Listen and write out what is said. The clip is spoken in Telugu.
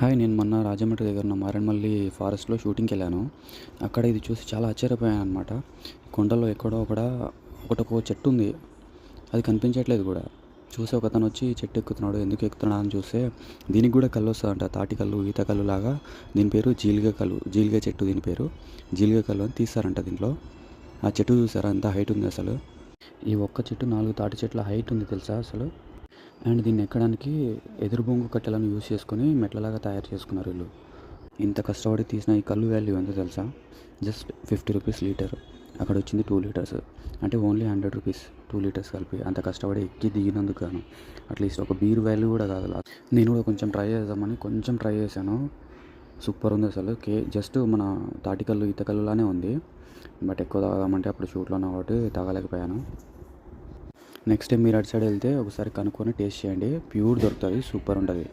హాయ్ నేను మొన్న రాజమండ్రి దగ్గర ఉన్న మారేడుమల్లి ఫారెస్ట్లో షూటింగ్కి వెళ్ళాను. అక్కడ ఇది చూసి చాలా ఆశ్చర్యపోయాను అనమాట కొండలో ఎక్కడో కూడా ఒకటొక చెట్టు ఉంది. అది కనిపించట్లేదు కూడా. చూసే ఒక అతను వచ్చి చెట్టు ఎక్కుతున్నాడు ఎందుకు ఎక్కుతున్నాడు అని చూస్తే దీనికి కూడా కళ్ళు వస్తుందంట తాటి కళ్ళు ఈత కళ్ళు లాగా. దీని పేరు జీలిగ కళ్ళు జీలిగ చెట్టు దీని పేరు. జీలిగ కళ్ళు అని తీస్తారంట దీంట్లో. ఆ చెట్టు చూసారా? ఎంత హైట్ ఉంది అసలు? ఈ ఒక్క చెట్టు నాలుగు తాటి చెట్ల హైట్ ఉంది తెలుసా అసలు? అండ్ దీన్ని ఎక్కడానికి ఎదురు బొంగు కట్టెలను యూజ్ చేసుకొని మెట్లలాగా తయారు చేసుకున్నారు వీళ్ళు. ఇంత కష్టపడి తీసిన ఈ కళ్ళు వాల్యూ ఎంత తెలుసా? Just fifty rupees litre. అక్కడ వచ్చింది టూ లీటర్స్. అంటే only hundred rupees two litres కలిపి అంత కష్టపడి ఎక్కి దిగినందుకు గాను. అట్లీస్ట్ ఒక బీర్ వాల్యూ కూడా కాదు నేను కూడా కొంచెం ట్రై చేద్దామని కొంచెం ట్రై చేశాను. సూపర్ ఉంది అసలు. కే జస్ట్ మన తాటికల్లు ఈతకల్లులానే ఉంది. బట్ ఎక్కువ తాగదామంటే అప్పుడు షూట్లో ఉన్నా కాబట్టి తాగలేకపోయాను. నెక్స్ట్ టైం మీరు అటు సైడ్ వెళ్తే ఒకసారి కనుక్కొని టేస్ట్ చేయండి. ప్యూర్ దొరుకుతుంది సూపర్ ఉంటుంది.